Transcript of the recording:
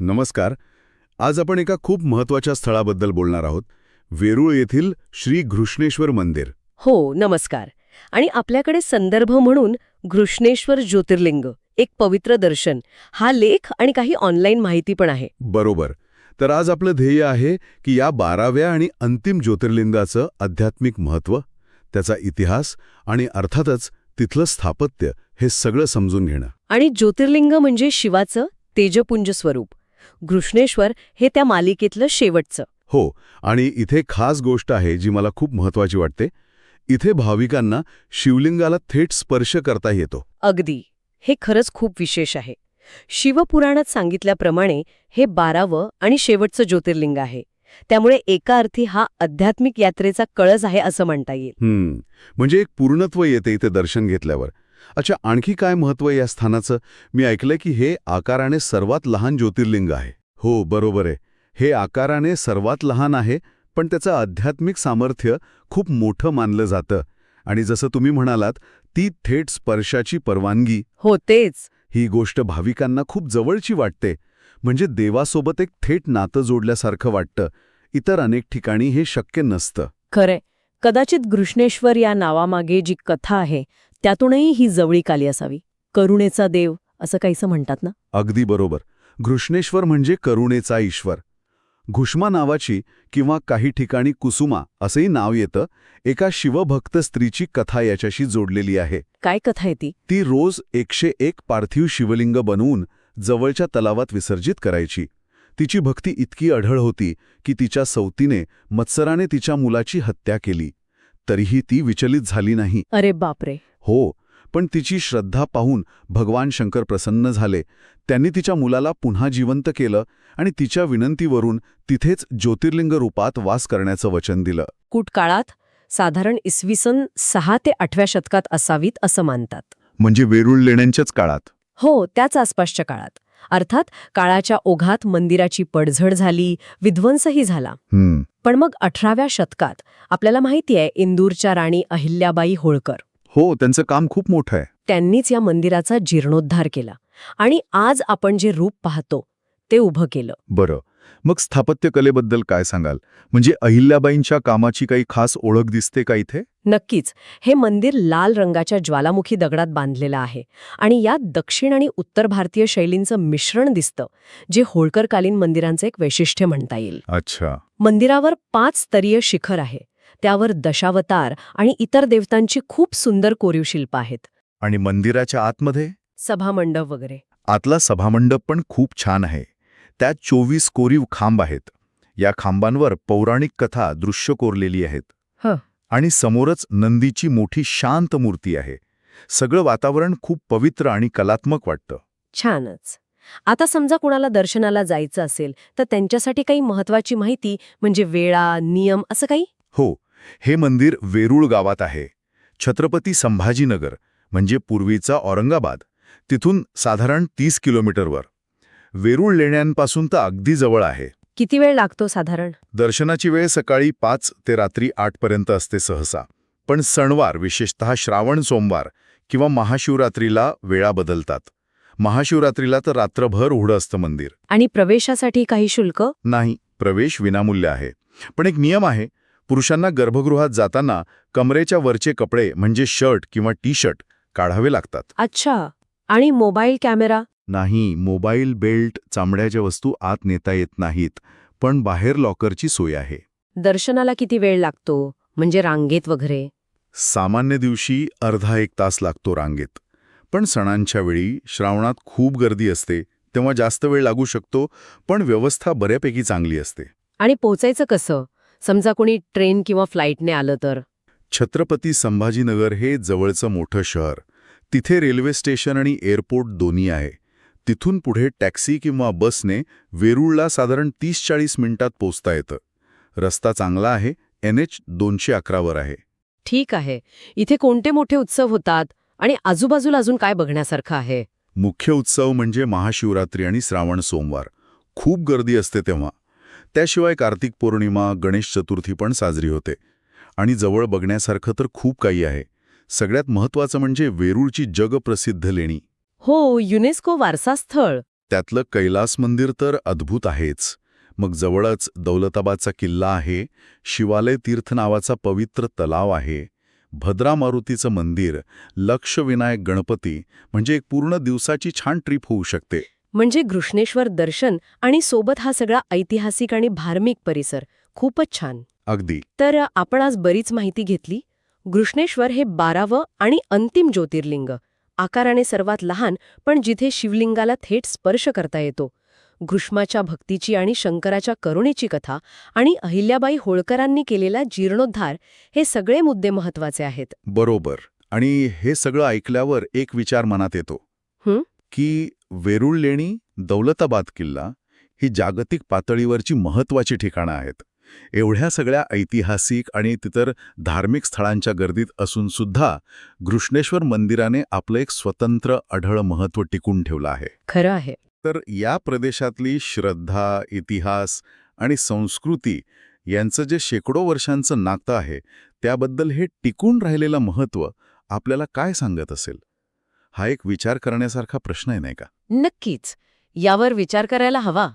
नमस्कार. आज आपण एका खूप महत्त्वाच्या स्थळाबद्दल बोलणार आहोत. वेरूळ येथील श्री घृष्णेश्वर मंदिर. हो नमस्कार. आणि आपल्याकडे संदर्भ म्हणून घृष्णेश्वर ज्योतिर्लिंग एक पवित्र दर्शन हा लेख आणि काही ऑनलाईन माहिती पण आहे. बरोबर. तर आज आपलं ध्येय आहे की या बाराव्या आणि अंतिम ज्योतिर्लिंगाचं आध्यात्मिक महत्त्व त्याचा इतिहास आणि अर्थातच तिथलं स्थापत्य हे सगळं समजून घेणं. आणि ज्योतिर्लिंग म्हणजे शिवाचं तेजपुंज स्वरूप. घृष्णेश्वर हे त्या मालिकेतलं शेवटचं. हो आणि इथे खास गोष्ट आहे जी मला खूप महत्वाची वाटते. इथे भाविकांना शिवलिंगाला थेट स्पर्श करता येतो. अगदी. हे खरंच खूप विशेष आहे. शिवपुराणात सांगितल्याप्रमाणे हे बारावं आणि शेवटचं ज्योतिर्लिंग आहे. त्यामुळे एका अर्थी हा आध्यात्मिक यात्रेचा कळस आहे असं म्हणता येईल. हम्म. म्हणजे एक पूर्णत्व येते इथे दर्शन घेतल्यावर. अच्छा आणखी काय महत्त्व आहे या स्थानाचं? मी ऐकलंय की हे आकाराने सर्वात लहान ज्योतिर्लिंग आहे. हो बरोबर आहे. हे आकाराने सर्वात लहान आहे पण त्याचं आध्यात्मिक सामर्थ्य खूप मोठं मानलं जातं. आणि जसं तुम्ही म्हणालात ती थेट स्पर्शाची परवानगी. हो तेच. ही गोष्ट भाविकांना खूप जवळची वाटते. म्हणजे देवासोबत एक थेट नातं जोडल्यासारखं वाटतं. इतर अनेक ठिकाणी हे शक्य नसतं. खरंय. कदाचित घृष्णेश्वर या नावामागे जी कथा आहे त्यातूनही ही जवळीक आली असावी. करुणेचा देव असं काहीसं म्हणतात ना? अगदी बरोबर. घृष्णेश्वर म्हणजे करुणेचा ईश्वर. घुष्मा नावाची किंवा काही ठिकाणी कुसुमा असंही नाव येतं एका शिवभक्त स्त्रीची कथा याच्याशी जोडलेली आहे. काय कथा आहे ती? ती रोज एकशे एक पार्थिव शिवलिंग बनवून जवळच्या तलावात विसर्जित करायची. तिची भक्ती इतकी अढळ होती की तिच्या सौतीने मत्सराने तिच्या मुलाची हत्या केली. तरीही ती विचलित झाली नाही. अरे बापरे! हो पण तिची श्रद्धा पाहून भगवान शंकर प्रसन्न झाले. त्यांनी तिच्या मुलाला पुन्हा जिवंत केलं आणि तिच्या विनंतीवरून तिथेच ज्योतिर्लिंग रूपात वास करण्याचं वचन दिलं. कूट काळात साधारण इसवी सन सहा ते आठव्या शतकात असावीत असं मानतात. म्हणजे वेरूळ लेण्यांच्याच काळात. हो त्याच आसपासच्या काळात. अर्थात काळाच्या ओघात मंदिराची पडझड झाली विध्वंसही झाला. पण मग अठराव्या शतकात आपल्याला माहिती आहे इंदूरच्या राणी अहिल्याबाई होळकर. हो त्यांचं काम खूप मोठं आहे. त्यांनीच या मंदिराचा जीर्णोद्धार केला आणि आज आपण जे रूप पाहतो ते उभं केलं. बरं. मग स्थापत्यकलेबद्दल काय सांगाल? म्हणजे अहिल्याबाईंच्या कामाची काही खास ओळख दिसते का इथे? नक्कीच. हे मंदिर लाल रंगाच्या ज्वालामुखी दगडात बांधलेलं आहे आणि यात दक्षिण आणि उत्तर भारतीय शैलींचं मिश्रण दिसतं जे होळकरकालीन मंदिरांचं एक वैशिष्ट्य म्हणता येईल. अच्छा. मंदिरावर पाच स्तरीय शिखर आहे. त्यावर दशावतार आणि इतर देवतांची खूप सुंदर कोरीव शिल्प आहेत. आणि मंदिराच्या आतमध्ये? सभामंडप वगैरे. आतला सभामंडप पण खूप छान आहे. त्यात चोवीस कोरीव खांब आहेत. या खांबांवर पौराणिक कथा दृश्य कोरलेली आहेत. हं. आणि समोरच नंदीची मोठी शांत मूर्ती आहे. सगळं वातावरण खूप पवित्र आणि कलात्मक वाटतं. छानच. आता समजा कुणाला दर्शनाला जायचं असेल तर त्यांच्यासाठी काही महत्वाची माहिती म्हणजे वेळा नियम असं काही? हो हे मंदिर वेरूळ गावात आहे. छत्रपती संभाजीनगर म्हणजे पूर्वीचा औरंगाबाद तिथून साधारण तीस किलोमीटरवर वेरूळ लेण्यांपासून तर अगदी जवळ आहे. किती वेळ लागतो साधारण? दर्शनाची वेळ सकाळी पाच ते रात्री आठपर्यंत असते सहसा. पण सणवार विशेषतः श्रावण सोमवार किंवा महाशिवरात्रीला वेळा बदलतात. महाशिवरात्रीला तर रात्रभर उघडं असतं मंदिर. आणि प्रवेशासाठी काही शुल्क? नाही प्रवेश विनामूल्य आहे. पण एक नियम आहे पुरुषांना गर्भगृहात जाताना कमरेच्या वरचे कपडे म्हणजे शर्ट किंवा टी शर्ट काढावे लागतात. अच्छा. आणि मोबाईल कॅमेरा? नाही मोबाईल बेल्ट चामड्याच्या वस्तू आत नेता येत नाहीत पण बाहेर लॉकरची सोय आहे. दर्शनाला किती वेळ लागतो? म्हणजे रांगेत वगैरे? सामान्य दिवशी अर्धा एक तास लागतो रांगेत. पण सणांच्या वेळी श्रावणात खूप गर्दी असते तेव्हा जास्त वेळ लागू शकतो पण व्यवस्था बऱ्यापैकी चांगली असते. आणि पोचायचं कसं? समजा कोणी ट्रेन किंवा फ्लाईटने आलं तर? छत्रपती संभाजीनगर हे जवळचं मोठं शहर. तिथे रेल्वे स्टेशन आणि एअरपोर्ट दोन्ही आहे. तिथून पुढे टॅक्सी किंवा बसने वेरूळला साधारण तीस चाळीस मिनिटात पोचता येतं. रस्ता चांगला आहे एन एच दोनशे अकरावर आहे. ठीक आहे. इथे कोणते मोठे उत्सव होतात आणि आजूबाजूला अजून काय बघण्यासारखं आहे? मुख्य उत्सव म्हणजे महाशिवरात्री आणि श्रावण सोमवार. खूप गर्दी असते तेव्हा. त्याशिवाय कार्तिक पौर्णिमा गणेश चतुर्थी पण साजरी होते. आणि जवळ बघण्यासारखं तर खूप काही आहे. सगळ्यात महत्त्वाचं म्हणजे वेरूळची जगप्रसिद्ध लेणी. हो युनेस्को वारसा स्थळ. त्यातलं कैलास मंदिर तर अद्भुत आहेच. मग जवळच दौलताबादचा किल्ला आहे शिवालय तीर्थ नावाचा पवित्र तलाव आहे भद्रा मारुतीचं मंदिर लक्षविनायक गणपती म्हणजे एक पूर्ण दिवसाची छान ट्रिप होऊ शकते. म्हणजे घृष्णेश्वर दर्शन आणि सोबत हा सगळा ऐतिहासिक आणि धार्मिक परिसर. खूपच छान. अगदी. तर आपण आज बरीच माहिती घेतली. घृष्णेश्वर हे बारावं आणि अंतिम ज्योतिर्लिंग. आकाराने सर्वात लहान पण जिथे शिवलिंगाला थेट स्पर्श करता येतो. घृष्माच्या भक्तीची आणि शंकराच्या करुणेची कथा आणि अहिल्याबाई होळकरांनी केलेला जीर्णोद्धार हे सगळे मुद्दे महत्त्वाचे आहेत. बरोबर. आणि हे सगळं ऐकल्यावर एक विचार मनात येतो? की वेरूळ लेणी दौलताबाद किल्ला ही जागतिक पातळीवरची महत्वाची ठिकाणं आहेत. एवढ्या सगळ्या ऐतिहासिक आणि तितर धार्मिक स्थळांच्या गर्दीत असून सुद्धा घृष्णेश्वर मंदिराने आपलं एक स्वतंत्र अढळ महत्त्व टिकून ठेवलं आहे. खरं आहे. तर या प्रदेशातली श्रद्धा इतिहास आणि संस्कृती यांचं जे शेकडो वर्षांचं नातं आहे त्याबद्दल हे टिकून राहिलेलं महत्त्व आपल्याला काय सांगत असेल? हा एक विचार करण्यासारखा प्रश्न आहे नाही का? नक्कीच. यावर विचार करायला हवा.